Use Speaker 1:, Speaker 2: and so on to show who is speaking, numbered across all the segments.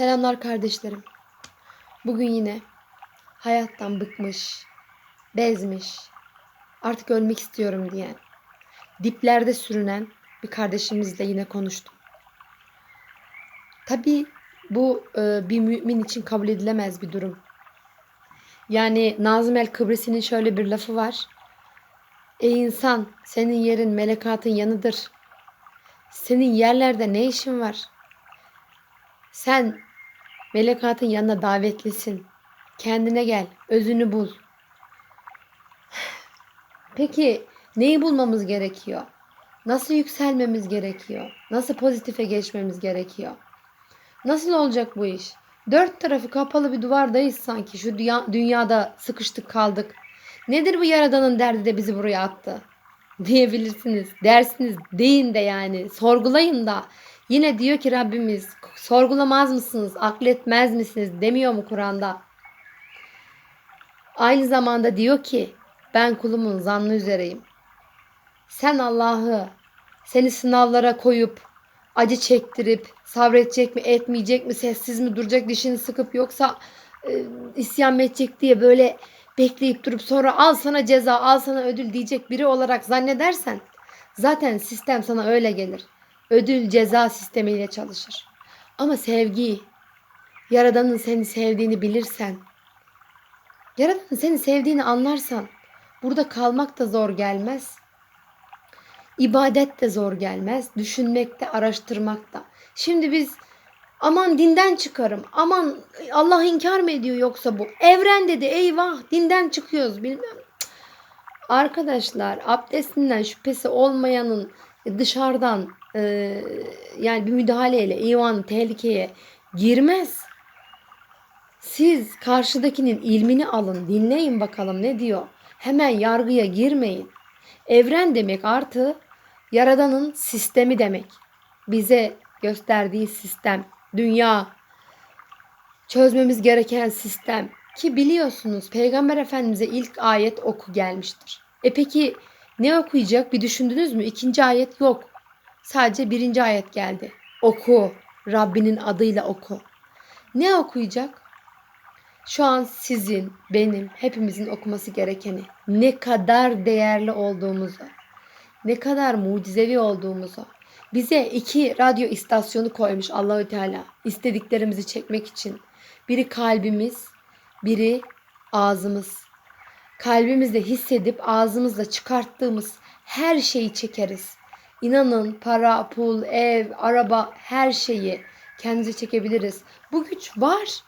Speaker 1: Selamlar kardeşlerim. Bugün yine hayattan bıkmış, bezmiş, artık ölmek istiyorum diyen, diplerde sürünen bir kardeşimizle yine konuştum. Tabii bu e, bir mümin için kabul edilemez bir durum. Yani Nazım el Kıbrisi'nin şöyle bir lafı var. Ey insan, senin yerin melekatın yanıdır. Senin yerlerde ne işin var? Sen melekatın yanına davetlisin. Kendine gel, özünü bul. Peki neyi bulmamız gerekiyor? Nasıl yükselmemiz gerekiyor? Nasıl pozitife geçmemiz gerekiyor? Nasıl olacak bu iş? Dört tarafı kapalı bir duvardayız sanki. Şu dünya, dünyada sıkıştık kaldık. Nedir bu yaradanın derdi de bizi buraya attı? Diyebilirsiniz. Dersiniz. Deyin de yani. Sorgulayın da. Yine diyor ki Rabbimiz sorgulamaz mısınız? Akletmez misiniz? Demiyor mu Kur'an'da? Aynı zamanda diyor ki ben kulumun zannı üzereyim. Sen Allah'ı seni sınavlara koyup acı çektirip sabredecek mi etmeyecek mi sessiz mi duracak dişini sıkıp yoksa e, isyan mı edecek diye böyle bekleyip durup sonra al sana ceza al sana ödül diyecek biri olarak zannedersen zaten sistem sana öyle gelir. Ödül ceza sistemiyle çalışır. Ama sevgi, Yaradan'ın seni sevdiğini bilirsen, Yaradan'ın seni sevdiğini anlarsan burada kalmak da zor gelmez. İbadet de zor gelmez. Düşünmek de, araştırmak da. Şimdi biz aman dinden çıkarım. Aman Allah inkar mı ediyor yoksa bu? Evren dedi eyvah dinden çıkıyoruz bilmem. Arkadaşlar abdestinden şüphesi olmayanın dışarıdan e, yani bir müdahaleyle iman tehlikeye girmez. Siz karşıdakinin ilmini alın, dinleyin bakalım ne diyor. Hemen yargıya girmeyin. Evren demek artı Yaradan'ın sistemi demek. Bize gösterdiği sistem, dünya, çözmemiz gereken sistem. Ki biliyorsunuz Peygamber Efendimiz'e ilk ayet oku gelmiştir. E peki ne okuyacak bir düşündünüz mü? İkinci ayet yok. Sadece birinci ayet geldi. Oku. Rabbinin adıyla oku. Ne okuyacak? Şu an sizin, benim, hepimizin okuması gerekeni ne kadar değerli olduğumuzu, ne kadar mucizevi olduğumuzu, bize iki radyo istasyonu koymuş Allahü Teala istediklerimizi çekmek için. Biri kalbimiz, biri ağzımız. Kalbimizde hissedip ağzımızla çıkarttığımız her şeyi çekeriz. İnanın para, pul, ev, araba her şeyi kendimize çekebiliriz. Bu güç var.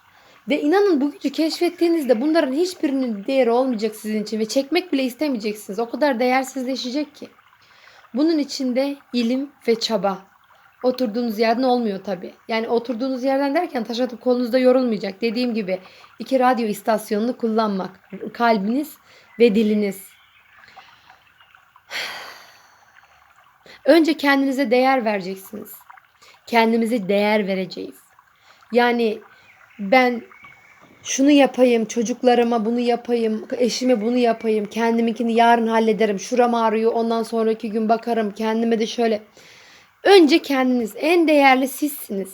Speaker 1: Ve inanın bu gücü keşfettiğinizde bunların hiçbirinin değeri olmayacak sizin için ve çekmek bile istemeyeceksiniz. O kadar değersizleşecek ki. Bunun içinde ilim ve çaba. Oturduğunuz yerden olmuyor tabi. Yani oturduğunuz yerden derken taş atıp kolunuzda yorulmayacak. Dediğim gibi iki radyo istasyonunu kullanmak. Kalbiniz ve diliniz. Önce kendinize değer vereceksiniz. Kendimize değer vereceğiz. Yani ben şunu yapayım, çocuklarıma bunu yapayım, eşime bunu yapayım, kendiminkini yarın hallederim, şuram ağrıyor, ondan sonraki gün bakarım, kendime de şöyle. Önce kendiniz, en değerli sizsiniz.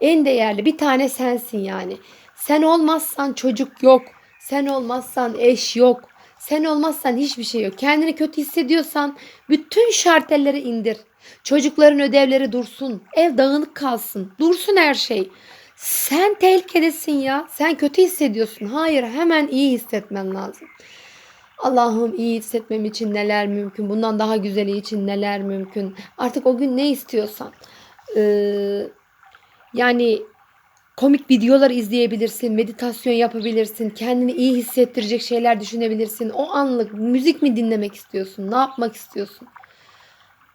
Speaker 1: En değerli bir tane sensin yani. Sen olmazsan çocuk yok, sen olmazsan eş yok, sen olmazsan hiçbir şey yok. Kendini kötü hissediyorsan bütün şartelleri indir. Çocukların ödevleri dursun, ev dağınık kalsın, dursun her şey. Sen tehlikedesin ya. Sen kötü hissediyorsun. Hayır hemen iyi hissetmen lazım. Allah'ım iyi hissetmem için neler mümkün? Bundan daha güzeli için neler mümkün? Artık o gün ne istiyorsan. Ee, yani komik videolar izleyebilirsin, meditasyon yapabilirsin, kendini iyi hissettirecek şeyler düşünebilirsin. O anlık müzik mi dinlemek istiyorsun? Ne yapmak istiyorsun?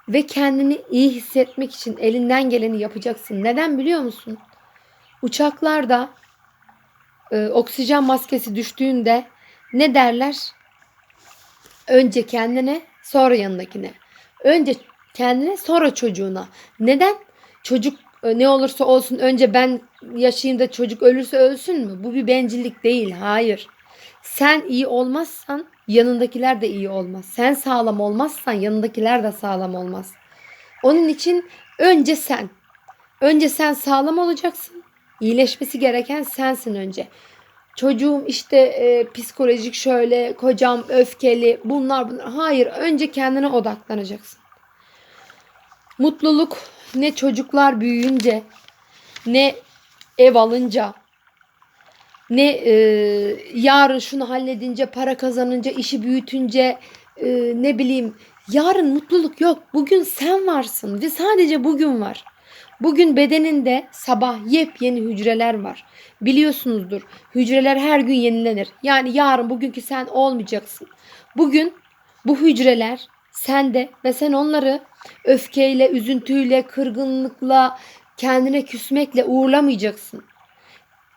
Speaker 1: Ve kendini iyi hissetmek için elinden geleni yapacaksın. Neden biliyor musun? Uçaklarda e, oksijen maskesi düştüğünde ne derler? Önce kendine, sonra yanındakine. Önce kendine, sonra çocuğuna. Neden? Çocuk e, ne olursa olsun önce ben yaşayayım çocuk ölürse ölsün mü? Bu bir bencillik değil. Hayır. Sen iyi olmazsan yanındakiler de iyi olmaz. Sen sağlam olmazsan yanındakiler de sağlam olmaz. Onun için önce sen. Önce sen sağlam olacaksın. İyileşmesi gereken sensin önce. Çocuğum işte e, psikolojik şöyle, kocam öfkeli, bunlar bunlar. Hayır, önce kendine odaklanacaksın. Mutluluk ne çocuklar büyüyünce, ne ev alınca, ne e, yarın şunu halledince, para kazanınca, işi büyütünce, e, ne bileyim yarın mutluluk yok. Bugün sen varsın ve sadece bugün var. Bugün bedeninde sabah yepyeni hücreler var. Biliyorsunuzdur hücreler her gün yenilenir. Yani yarın bugünkü sen olmayacaksın. Bugün bu hücreler sende ve sen onları öfkeyle, üzüntüyle, kırgınlıkla, kendine küsmekle uğurlamayacaksın.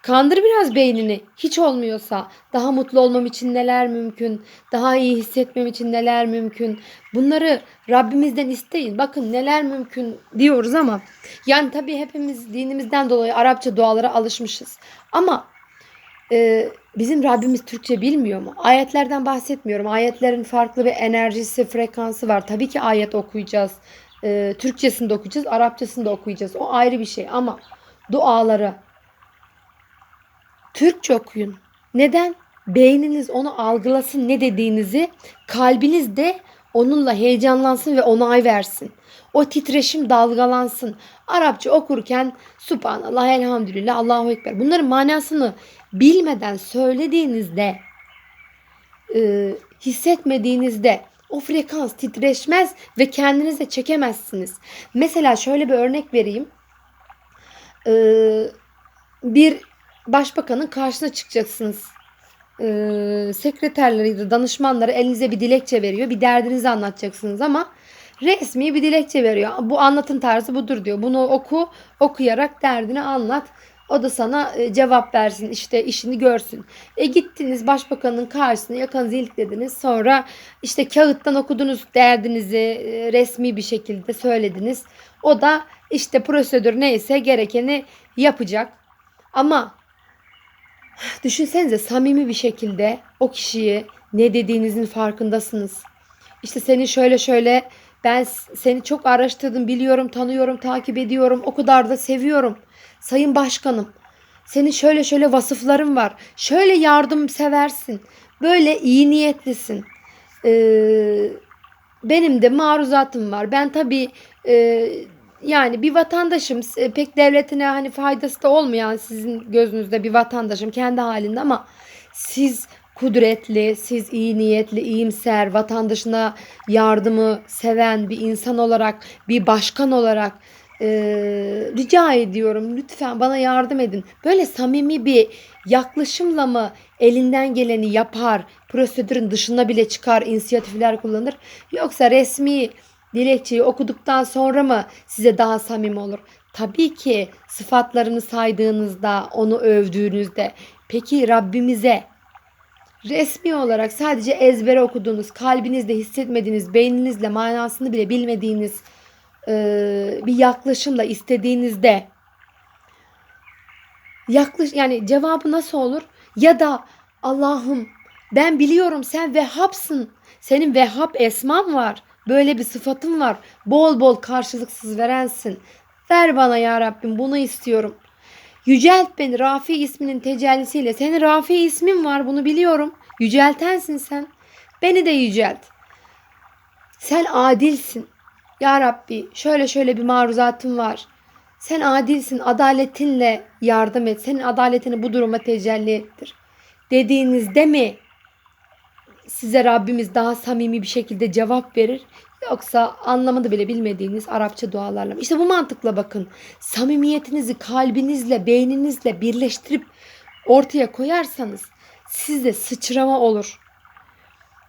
Speaker 1: Kandır biraz beynini. Hiç olmuyorsa daha mutlu olmam için neler mümkün? Daha iyi hissetmem için neler mümkün? Bunları Rabbimizden isteyin. Bakın neler mümkün diyoruz ama yani tabii hepimiz dinimizden dolayı Arapça dualara alışmışız. Ama e, bizim Rabbimiz Türkçe bilmiyor mu? Ayetlerden bahsetmiyorum. Ayetlerin farklı bir enerjisi, frekansı var. Tabii ki ayet okuyacağız. E, Türkçesini de okuyacağız, Arapçasını da okuyacağız. O ayrı bir şey ama duaları Türkçe okuyun. Neden? Beyniniz onu algılasın ne dediğinizi, kalbiniz de onunla heyecanlansın ve onay versin. O titreşim dalgalansın. Arapça okurken Subhanallah, Elhamdülillah, Allahu Ekber. Bunların manasını bilmeden söylediğinizde, e, hissetmediğinizde o frekans titreşmez ve kendinize çekemezsiniz. Mesela şöyle bir örnek vereyim. Ee, bir başbakanın karşısına çıkacaksınız. Ee, sekreterleri ya da danışmanları elinize bir dilekçe veriyor. Bir derdinizi anlatacaksınız ama resmi bir dilekçe veriyor. Bu anlatım tarzı budur diyor. Bunu oku, okuyarak derdini anlat. O da sana e, cevap versin işte işini görsün. E gittiniz başbakanın karşısına yakanızı iliklediniz. Sonra işte kağıttan okudunuz derdinizi e, resmi bir şekilde söylediniz. O da işte prosedür neyse gerekeni yapacak. Ama düşünsenize samimi bir şekilde o kişiyi ne dediğinizin farkındasınız. İşte seni şöyle şöyle ben seni çok araştırdım, biliyorum, tanıyorum, takip ediyorum. O kadar da seviyorum. Sayın Başkanım, senin şöyle şöyle vasıfların var. Şöyle yardım seversin. Böyle iyi niyetlisin. Ee, benim de maruzatım var. Ben tabii e, yani bir vatandaşım. E, Pek devletine hani faydası da olmayan sizin gözünüzde bir vatandaşım kendi halinde ama siz kudretli, siz iyi niyetli, iyimser, vatandaşına yardımı seven bir insan olarak, bir başkan olarak e, rica ediyorum lütfen bana yardım edin. Böyle samimi bir yaklaşımla mı elinden geleni yapar, prosedürün dışına bile çıkar, inisiyatifler kullanır. Yoksa resmi dilekçeyi okuduktan sonra mı size daha samimi olur? Tabii ki sıfatlarını saydığınızda, onu övdüğünüzde. Peki Rabbimize resmi olarak sadece ezbere okuduğunuz, kalbinizde hissetmediğiniz, beyninizle manasını bile bilmediğiniz e, bir yaklaşımla istediğinizde yaklaş yani cevabı nasıl olur? Ya da Allah'ım ben biliyorum sen Vehhab'sın. Senin Vehhab esman var. Böyle bir sıfatın var. Bol bol karşılıksız verensin. Ver bana ya Rabbim bunu istiyorum. Yücelt beni Rafi isminin tecellisiyle. Senin Rafi ismin var bunu biliyorum. Yüceltensin sen. Beni de yücelt. Sen adilsin. Ya Rabbi şöyle şöyle bir maruzatım var. Sen adilsin. Adaletinle yardım et. Senin adaletini bu duruma tecelli ettir. Dediğinizde mi size Rabbimiz daha samimi bir şekilde cevap verir? Yoksa anlamını bile bilmediğiniz Arapça dualarla? İşte bu mantıkla bakın. Samimiyetinizi kalbinizle, beyninizle birleştirip ortaya koyarsanız sizde sıçrama olur.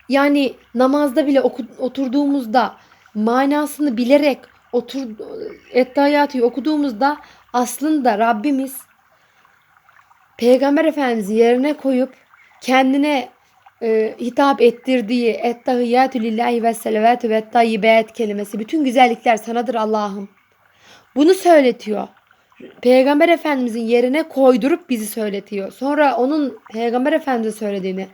Speaker 1: Yani namazda bile oturduğumuzda manasını bilerek otur Ettehiyatı okuduğumuzda aslında Rabbimiz Peygamber Efendimiz'i yerine koyup kendine e, hitap ettirdiği Ettehiyyatü lillahi ve selavatü ve tayyibat kelimesi bütün güzellikler sanadır Allah'ım. Bunu söyletiyor. Peygamber Efendimizin yerine koydurup bizi söyletiyor. Sonra onun Peygamber Efendimiz'e söylediğini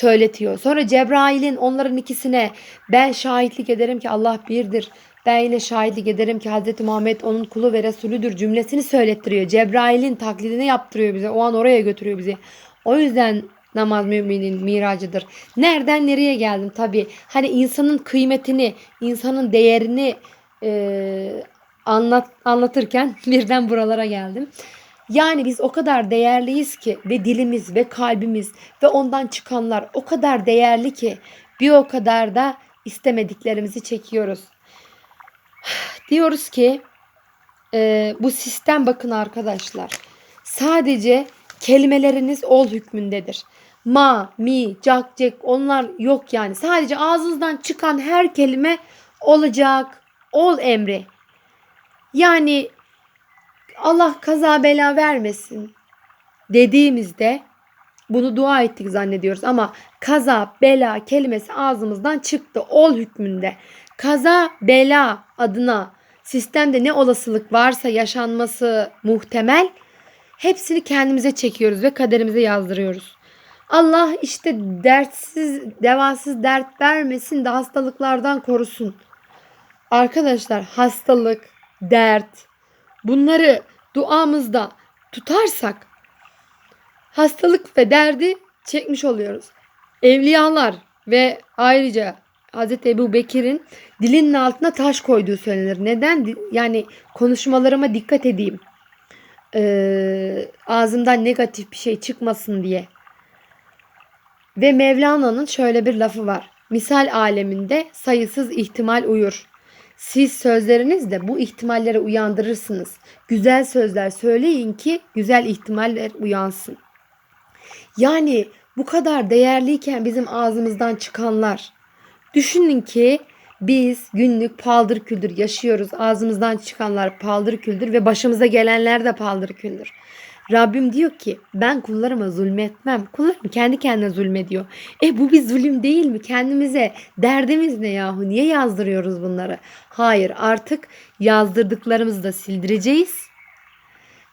Speaker 1: söyletiyor. Sonra Cebrail'in onların ikisine ben şahitlik ederim ki Allah birdir. Ben yine şahitlik ederim ki Hz. Muhammed onun kulu ve Resulüdür cümlesini söylettiriyor. Cebrail'in taklidini yaptırıyor bize. O an oraya götürüyor bizi. O yüzden namaz müminin miracıdır. Nereden nereye geldim tabii. Hani insanın kıymetini, insanın değerini e, anlat anlatırken birden buralara geldim. Yani biz o kadar değerliyiz ki ve dilimiz ve kalbimiz ve ondan çıkanlar o kadar değerli ki bir o kadar da istemediklerimizi çekiyoruz. Diyoruz ki e, bu sistem bakın arkadaşlar sadece kelimeleriniz ol hükmündedir. Ma, mi, cak, cek onlar yok yani. Sadece ağzınızdan çıkan her kelime olacak. Ol emri. Yani Allah kaza bela vermesin dediğimizde bunu dua ettik zannediyoruz ama kaza bela kelimesi ağzımızdan çıktı ol hükmünde. Kaza bela adına sistemde ne olasılık varsa yaşanması muhtemel hepsini kendimize çekiyoruz ve kaderimize yazdırıyoruz. Allah işte dertsiz, devasız dert vermesin de hastalıklardan korusun. Arkadaşlar hastalık, dert bunları duamızda tutarsak hastalık ve derdi çekmiş oluyoruz. Evliyalar ve ayrıca Hz. Ebu Bekir'in dilinin altına taş koyduğu söylenir. Neden? Yani konuşmalarıma dikkat edeyim. Ee, ağzımdan negatif bir şey çıkmasın diye. Ve Mevlana'nın şöyle bir lafı var. Misal aleminde sayısız ihtimal uyur. Siz sözlerinizle bu ihtimalleri uyandırırsınız. Güzel sözler söyleyin ki güzel ihtimaller uyansın. Yani bu kadar değerliyken bizim ağzımızdan çıkanlar. Düşünün ki biz günlük paldır küldür yaşıyoruz. Ağzımızdan çıkanlar paldır küldür ve başımıza gelenler de paldır küldür. Rabbim diyor ki ben kullarıma zulmetmem. Kullarım kendi kendine zulmediyor. E bu bir zulüm değil mi? Kendimize derdimiz ne yahu? Niye yazdırıyoruz bunları? Hayır artık yazdırdıklarımızı da sildireceğiz.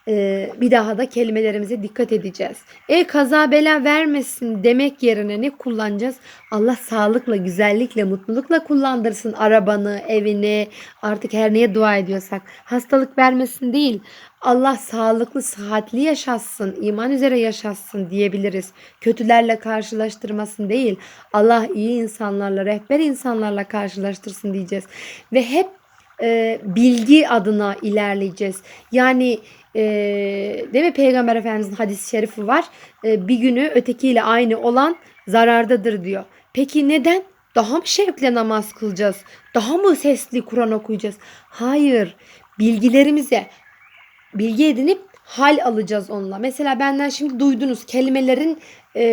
Speaker 1: Ee, bir daha da kelimelerimize dikkat edeceğiz. E kaza bela vermesin demek yerine ne kullanacağız? Allah sağlıkla, güzellikle, mutlulukla kullandırsın arabanı, evini, artık her neye dua ediyorsak. Hastalık vermesin değil. Allah sağlıklı, sıhhatli yaşatsın, iman üzere yaşatsın diyebiliriz. Kötülerle karşılaştırmasın değil. Allah iyi insanlarla, rehber insanlarla karşılaştırsın diyeceğiz. Ve hep e, bilgi adına ilerleyeceğiz. Yani e, değil mi Peygamber Efendimizin hadis-i şerifi var. E, bir günü ötekiyle aynı olan zarardadır diyor. Peki neden? Daha mı şevkle namaz kılacağız? Daha mı sesli Kur'an okuyacağız? Hayır. Bilgilerimize bilgi edinip hal alacağız onunla. Mesela benden şimdi duydunuz kelimelerin e,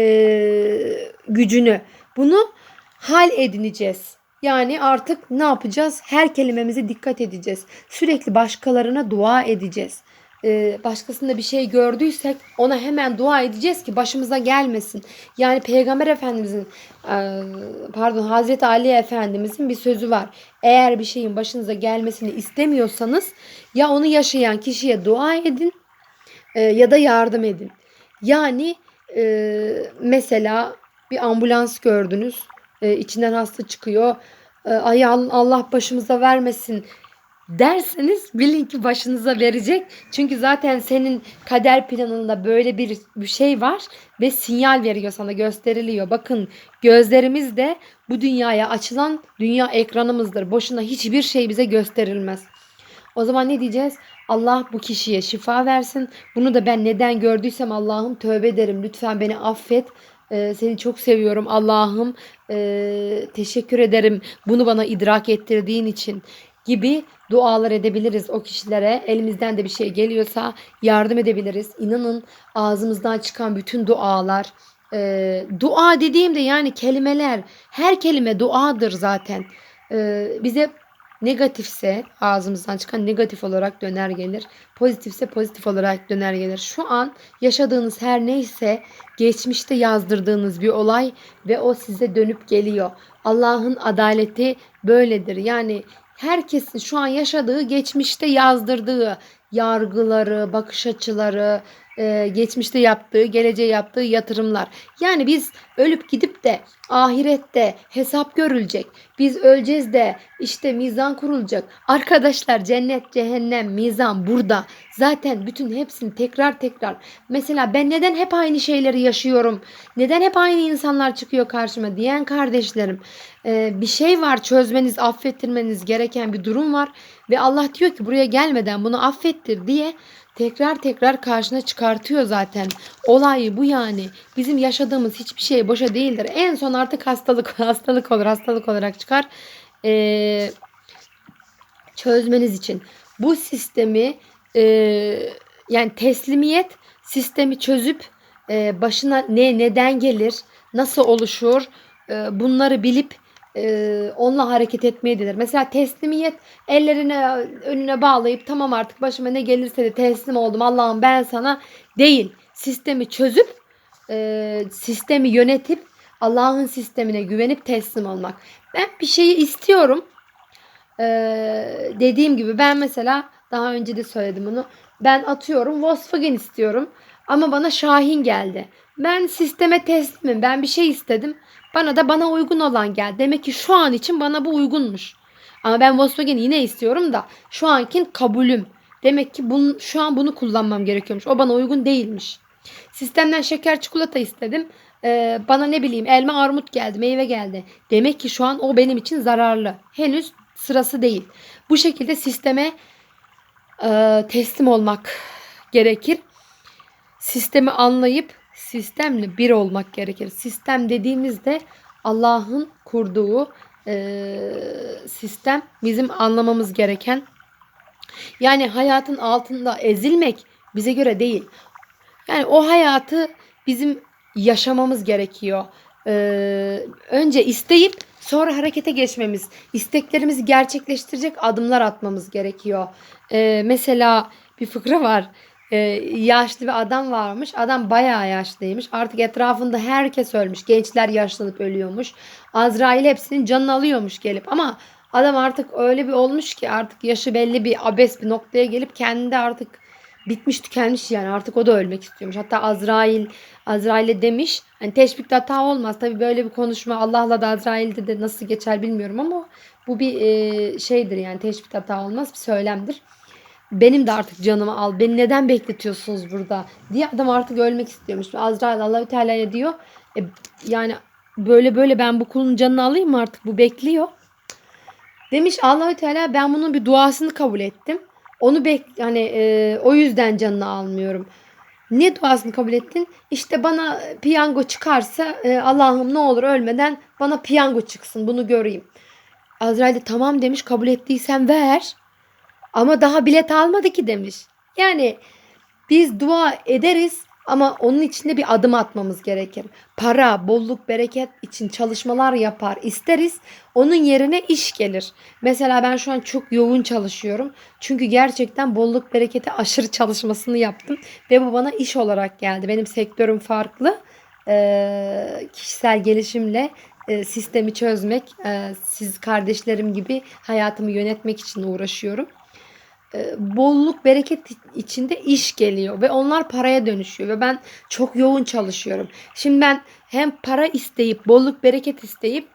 Speaker 1: gücünü. Bunu hal edineceğiz. Yani artık ne yapacağız? Her kelimemize dikkat edeceğiz. Sürekli başkalarına dua edeceğiz. Ee, başkasında bir şey gördüysek ona hemen dua edeceğiz ki başımıza gelmesin. Yani Peygamber Efendimizin e, pardon Hazreti Ali Efendimizin bir sözü var. Eğer bir şeyin başınıza gelmesini istemiyorsanız ya onu yaşayan kişiye dua edin e, ya da yardım edin. Yani e, mesela bir ambulans gördünüz e, içinden hasta çıkıyor. E, ay Allah başımıza vermesin derseniz bilin ki başınıza verecek. Çünkü zaten senin kader planında böyle bir, bir şey var ve sinyal veriyor sana gösteriliyor. Bakın gözlerimiz de bu dünyaya açılan dünya ekranımızdır. Boşuna hiçbir şey bize gösterilmez. O zaman ne diyeceğiz? Allah bu kişiye şifa versin. Bunu da ben neden gördüysem Allah'ım tövbe ederim. Lütfen beni affet. Ee, seni çok seviyorum Allah'ım. Ee, teşekkür ederim bunu bana idrak ettirdiğin için gibi dualar edebiliriz o kişilere. Elimizden de bir şey geliyorsa yardım edebiliriz. İnanın ağzımızdan çıkan bütün dualar e, dua dediğimde yani kelimeler her kelime duadır zaten. E, bize negatifse ağzımızdan çıkan negatif olarak döner gelir. Pozitifse pozitif olarak döner gelir. Şu an yaşadığınız her neyse geçmişte yazdırdığınız bir olay ve o size dönüp geliyor. Allah'ın adaleti böyledir. Yani herkesin şu an yaşadığı geçmişte yazdırdığı yargıları, bakış açıları, e, geçmişte yaptığı, geleceğe yaptığı yatırımlar. Yani biz ölüp gidip de ahirette hesap görülecek. Biz öleceğiz de işte mizan kurulacak. Arkadaşlar cennet, cehennem, mizan burada. Zaten bütün hepsini tekrar tekrar. Mesela ben neden hep aynı şeyleri yaşıyorum? Neden hep aynı insanlar çıkıyor karşıma diyen kardeşlerim. e, bir şey var çözmeniz, affettirmeniz gereken bir durum var. Ve Allah diyor ki buraya gelmeden bunu affettir diye tekrar tekrar karşına çıkartıyor zaten. Olayı bu yani. Bizim yaşadığımız hiçbir şey boşa değildir. En son artık hastalık hastalık olur. Hastalık olarak çıkar. Ee, çözmeniz için. Bu sistemi e, yani teslimiyet sistemi çözüp e, başına ne neden gelir, nasıl oluşur e, bunları bilip e, onunla hareket etmeye Mesela teslimiyet ellerine önüne bağlayıp tamam artık başıma ne gelirse de teslim oldum Allah'ım ben sana değil. Sistemi çözüp e, sistemi yönetip Allah'ın sistemine güvenip teslim olmak. Ben bir şeyi istiyorum. E, dediğim gibi ben mesela daha önce de söyledim bunu. Ben atıyorum Volkswagen istiyorum. Ama bana Şahin geldi. Ben sisteme teslimim. Ben bir şey istedim. Bana da bana uygun olan geldi. Demek ki şu an için bana bu uygunmuş. Ama ben Volkswagen'i yine istiyorum da şu ankin kabulüm. Demek ki bunu, şu an bunu kullanmam gerekiyormuş. O bana uygun değilmiş. Sistemden şeker çikolata istedim. Ee, bana ne bileyim elma armut geldi meyve geldi. Demek ki şu an o benim için zararlı. Henüz sırası değil. Bu şekilde sisteme e, teslim olmak gerekir. Sistemi anlayıp sistemle bir olmak gerekir. Sistem dediğimizde Allah'ın kurduğu e, sistem bizim anlamamız gereken. Yani hayatın altında ezilmek bize göre değil. Yani o hayatı bizim yaşamamız gerekiyor. Ee, önce isteyip sonra harekete geçmemiz, isteklerimizi gerçekleştirecek adımlar atmamız gerekiyor. Ee, mesela bir fıkra var. Ee, yaşlı bir adam varmış. Adam bayağı yaşlıymış. Artık etrafında herkes ölmüş. Gençler yaşlanıp ölüyormuş. Azrail hepsinin canını alıyormuş gelip ama adam artık öyle bir olmuş ki artık yaşı belli bir abes bir noktaya gelip kendi artık bitmiş tükenmiş yani artık o da ölmek istiyormuş. Hatta Azrail Azrail'e demiş hani teşbihte hata olmaz. Tabi böyle bir konuşma Allah'la da Azrail'de de nasıl geçer bilmiyorum ama bu bir e, şeydir yani teşbihte hata olmaz bir söylemdir. Benim de artık canımı al. Beni neden bekletiyorsunuz burada? diye adam artık ölmek istiyormuş. Azrail Allahü Teala'ya diyor. E, yani böyle böyle ben bu kulun canını alayım mı artık? Bu bekliyor. Demiş Allahü Teala ben bunun bir duasını kabul ettim. Onu bek hani e, o yüzden canını almıyorum. Ne duasını kabul ettin? İşte bana piyango çıkarsa e, Allah'ım ne olur ölmeden bana piyango çıksın bunu göreyim. Azrail de tamam demiş kabul ettiysen ver. Ama daha bilet almadı ki demiş. Yani biz dua ederiz ama onun içinde bir adım atmamız gerekir. Para, bolluk, bereket için çalışmalar yapar isteriz. Onun yerine iş gelir. Mesela ben şu an çok yoğun çalışıyorum. Çünkü gerçekten bolluk, bereketi aşırı çalışmasını yaptım. Ve bu bana iş olarak geldi. Benim sektörüm farklı. Ee, kişisel gelişimle e, sistemi çözmek, e, siz kardeşlerim gibi hayatımı yönetmek için uğraşıyorum. E, bolluk bereket içinde iş geliyor ve onlar paraya dönüşüyor ve ben çok yoğun çalışıyorum. Şimdi ben hem para isteyip bolluk bereket isteyip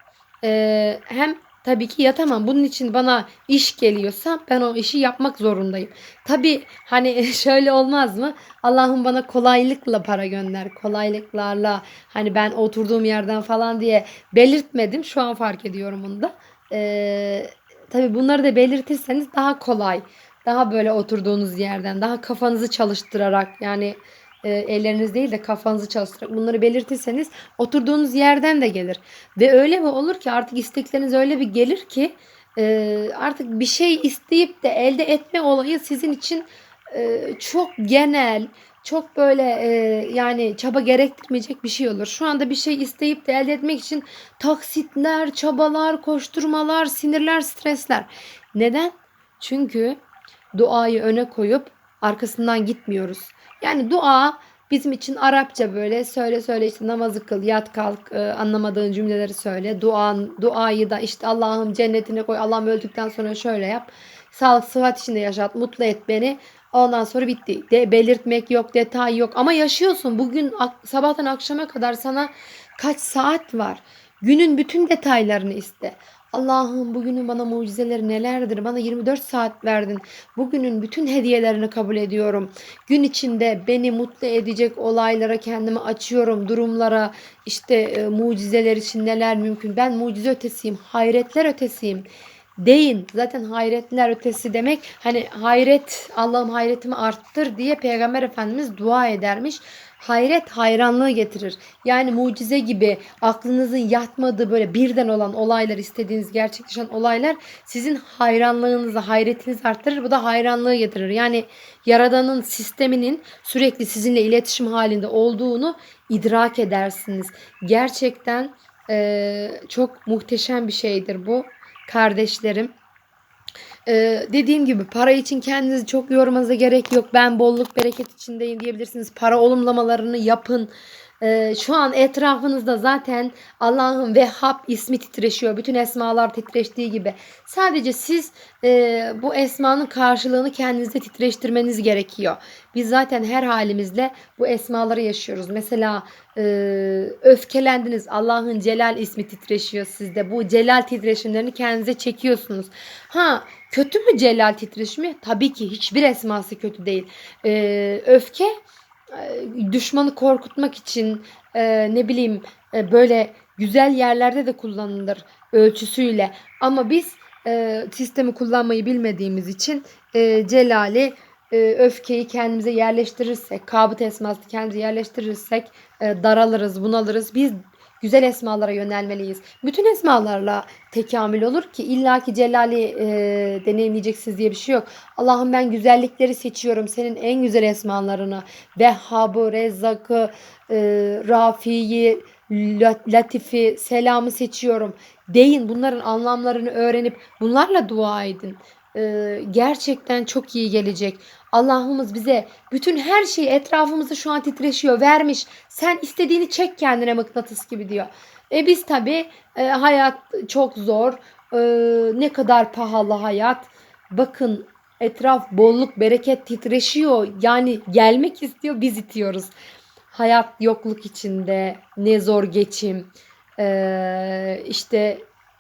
Speaker 1: e, hem tabii ki yatamam. Bunun için bana iş geliyorsa ben o işi yapmak zorundayım. Tabii hani şöyle olmaz mı? Allah'ım bana kolaylıkla para gönder. Kolaylıklarla hani ben oturduğum yerden falan diye belirtmedim. Şu an fark ediyorum bunu da. Ee, tabii bunları da belirtirseniz daha kolay daha böyle oturduğunuz yerden daha kafanızı çalıştırarak yani e, elleriniz değil de kafanızı çalıştırarak bunları belirtirseniz oturduğunuz yerden de gelir. Ve öyle mi olur ki artık istekleriniz öyle bir gelir ki e, artık bir şey isteyip de elde etme olayı sizin için e, çok genel, çok böyle e, yani çaba gerektirmeyecek bir şey olur. Şu anda bir şey isteyip de elde etmek için taksitler, çabalar, koşturmalar, sinirler, stresler. Neden? Çünkü duayı öne koyup arkasından gitmiyoruz. Yani dua bizim için Arapça böyle söyle söyle işte namazı kıl, yat kalk, e, anlamadığın cümleleri söyle. Duan, duayı da işte Allah'ım cennetine koy, Allah'ım öldükten sonra şöyle yap. Sağlık sıhhat içinde yaşat, mutlu et beni. Ondan sonra bitti. De, belirtmek yok, detay yok. Ama yaşıyorsun. Bugün ak- sabahtan akşama kadar sana kaç saat var? Günün bütün detaylarını iste. Allah'ım bugünün bana mucizeleri nelerdir? Bana 24 saat verdin. Bugünün bütün hediyelerini kabul ediyorum. Gün içinde beni mutlu edecek olaylara kendimi açıyorum. Durumlara, işte e, mucizeler için neler mümkün. Ben mucize ötesiyim, hayretler ötesiyim deyin. Zaten hayretler ötesi demek hani hayret Allah'ım hayretimi arttır diye Peygamber Efendimiz dua edermiş. Hayret hayranlığı getirir. Yani mucize gibi aklınızın yatmadığı böyle birden olan olaylar istediğiniz gerçekleşen olaylar sizin hayranlığınızı hayretinizi arttırır. Bu da hayranlığı getirir. Yani Yaradan'ın sisteminin sürekli sizinle iletişim halinde olduğunu idrak edersiniz. Gerçekten eee, çok muhteşem bir şeydir bu kardeşlerim. Ee, dediğim gibi para için kendinizi çok yormanıza gerek yok. Ben bolluk bereket içindeyim diyebilirsiniz. Para olumlamalarını yapın. Ee, şu an etrafınızda zaten Allah'ın Vehhab ismi titreşiyor. Bütün esmalar titreştiği gibi. Sadece siz e, bu esmanın karşılığını kendinizde titreştirmeniz gerekiyor. Biz zaten her halimizle bu esmaları yaşıyoruz. Mesela e, öfkelendiniz. Allah'ın Celal ismi titreşiyor sizde. Bu Celal titreşimlerini kendinize çekiyorsunuz. Ha kötü mü Celal titreşimi? Tabii ki hiçbir esması kötü değil. E, öfke düşmanı korkutmak için e, ne bileyim e, böyle güzel yerlerde de kullanılır ölçüsüyle. Ama biz e, sistemi kullanmayı bilmediğimiz için e, Celal'i e, öfkeyi kendimize yerleştirirsek, kabut esması kendimize yerleştirirsek e, daralırız, bunalırız. Biz güzel esmalara yönelmeliyiz. Bütün esmalarla tekamül olur ki illaki Celal'i e, deneyimleyeceksiniz diye bir şey yok. Allah'ım ben güzellikleri seçiyorum. Senin en güzel esmalarını. Vehhab'ı, Rezzak'ı, e, Rafi'yi, La- Latif'i, Selam'ı seçiyorum. Deyin bunların anlamlarını öğrenip bunlarla dua edin. E, gerçekten çok iyi gelecek. Allah'ımız bize bütün her şeyi etrafımızda şu an titreşiyor, vermiş. Sen istediğini çek kendine mıknatıs gibi diyor. E biz tabii e, hayat çok zor. E, ne kadar pahalı hayat. Bakın etraf bolluk, bereket titreşiyor. Yani gelmek istiyor, biz itiyoruz. Hayat yokluk içinde, ne zor geçim. E, işte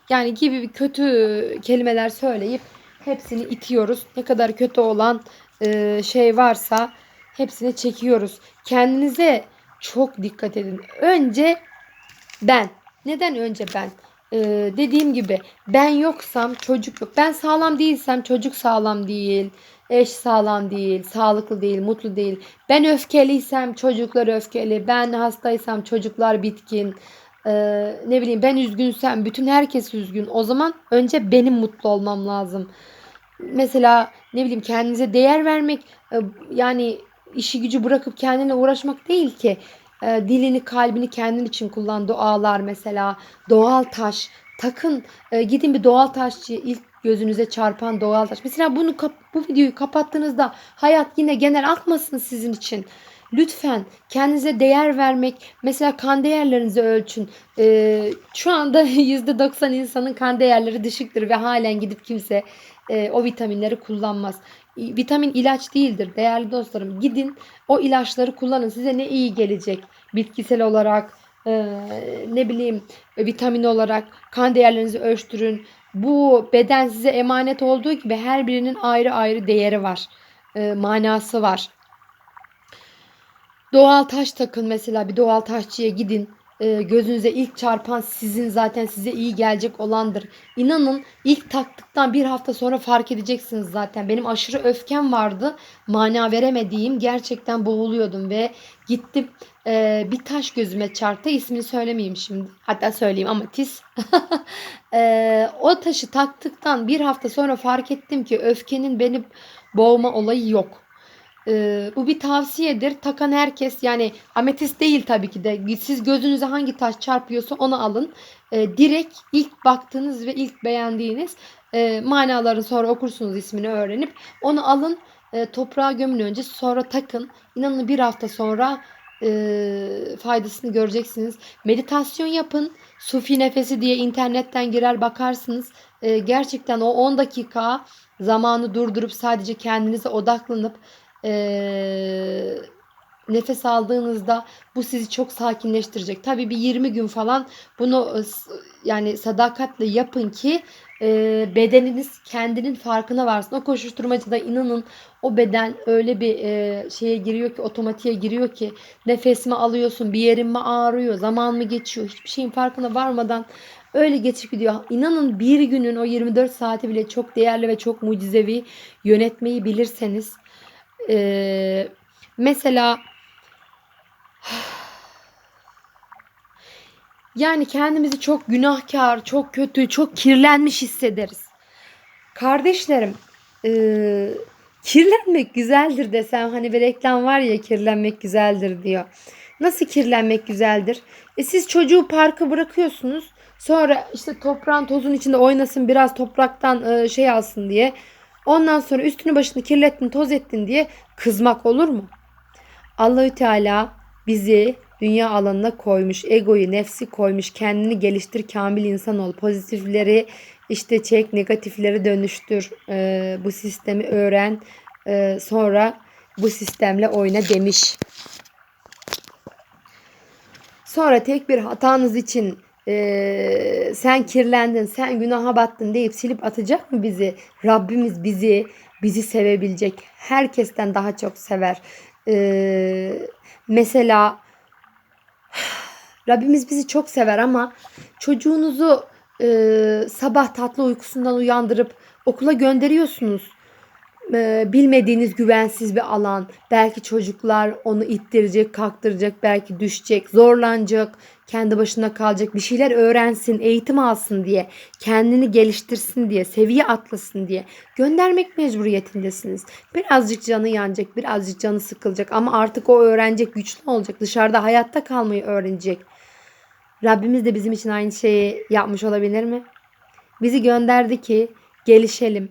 Speaker 1: yani gibi kötü kelimeler söyleyip hepsini itiyoruz. Ne kadar kötü olan e, şey varsa hepsini çekiyoruz. Kendinize çok dikkat edin. Önce ben. Neden önce ben? Ee, dediğim gibi ben yoksam çocuk yok. Ben sağlam değilsem çocuk sağlam değil. Eş sağlam değil. Sağlıklı değil. Mutlu değil. Ben öfkeliysem çocuklar öfkeli. Ben hastaysam çocuklar bitkin. Ee, ne bileyim ben üzgünsem bütün herkes üzgün. O zaman önce benim mutlu olmam lazım. Mesela ne bileyim kendinize değer vermek e, yani işi gücü bırakıp kendine uğraşmak değil ki. E, dilini kalbini kendin için kullan dualar mesela doğal taş takın e, gidin bir doğal taşçı ilk gözünüze çarpan doğal taş. Mesela bunu bu videoyu kapattığınızda hayat yine genel akmasın sizin için. Lütfen kendinize değer vermek mesela kan değerlerinizi ölçün. E, şu anda %90 insanın kan değerleri düşüktür ve halen gidip kimse e, o vitaminleri kullanmaz. Vitamin ilaç değildir değerli dostlarım. Gidin o ilaçları kullanın. Size ne iyi gelecek? Bitkisel olarak, e, ne bileyim vitamin olarak kan değerlerinizi ölçtürün. Bu beden size emanet olduğu gibi her birinin ayrı ayrı değeri var. E, manası var. Doğal taş takın mesela bir doğal taşçıya gidin. Ee, gözünüze ilk çarpan sizin zaten size iyi gelecek olandır. İnanın ilk taktıktan bir hafta sonra fark edeceksiniz zaten. Benim aşırı öfkem vardı. Mana veremediğim gerçekten boğuluyordum ve gittim Ee, bir taş gözüme çarptı. İsmini söylemeyeyim şimdi. Hatta söyleyeyim Amatis. Ee, o taşı taktıktan bir hafta sonra fark ettim ki öfkenin beni boğma olayı yok. Ee, bu bir tavsiyedir. Takan herkes yani ametist değil tabii ki de. Siz gözünüze hangi taş çarpıyorsa onu alın. Ee, direkt ilk baktığınız ve ilk beğendiğiniz e, manaları sonra okursunuz ismini öğrenip onu alın e, toprağa gömün önce sonra takın. İnanın bir hafta sonra e, faydasını göreceksiniz. Meditasyon yapın. Sufi nefesi diye internetten girer bakarsınız. E, gerçekten o 10 dakika zamanı durdurup sadece kendinize odaklanıp eee, nefes aldığınızda bu sizi çok sakinleştirecek. Tabii bir 20 gün falan bunu e, yani sadakatle yapın ki e, bedeniniz kendinin farkına varsın. O koşuşturmacada inanın o beden öyle bir e, şeye giriyor ki otomatiğe giriyor ki nefes mi alıyorsun bir yerin mi ağrıyor zaman mı geçiyor hiçbir şeyin farkına varmadan öyle geçip gidiyor. İnanın bir günün o 24 saati bile çok değerli ve çok mucizevi yönetmeyi bilirseniz e, mesela Yani kendimizi çok günahkar, çok kötü, çok kirlenmiş hissederiz. Kardeşlerim, eee, kirlenmek güzeldir desem hani bir reklam var ya kirlenmek güzeldir diyor. Nasıl kirlenmek güzeldir? E siz çocuğu parka bırakıyorsunuz. Sonra işte toprağın tozun içinde oynasın biraz topraktan e, şey alsın diye. Ondan sonra üstünü başını kirlettin, toz ettin diye kızmak olur mu? Allahü Teala bizi dünya alanına koymuş. Egoyu, nefsi koymuş. Kendini geliştir, kamil insan ol. Pozitifleri işte çek, negatifleri dönüştür. Ee, bu sistemi öğren. Ee, sonra bu sistemle oyna demiş. Sonra tek bir hatanız için eee, sen kirlendin, sen günaha battın deyip silip atacak mı bizi? Rabbimiz bizi, bizi sevebilecek herkesten daha çok sever. Eee, mesela Rabbimiz bizi çok sever ama çocuğunuzu eee, sabah tatlı uykusundan uyandırıp okula gönderiyorsunuz e, bilmediğiniz güvensiz bir alan. Belki çocuklar onu ittirecek, kalktıracak, belki düşecek, zorlanacak, kendi başına kalacak, bir şeyler öğrensin, eğitim alsın diye, kendini geliştirsin diye, seviye atlasın diye göndermek mecburiyetindesiniz. Birazcık canı yanacak, birazcık canı sıkılacak ama artık o öğrenecek, güçlü olacak, dışarıda hayatta kalmayı öğrenecek. Rabbimiz de bizim için aynı şeyi yapmış olabilir mi? Bizi gönderdi ki gelişelim,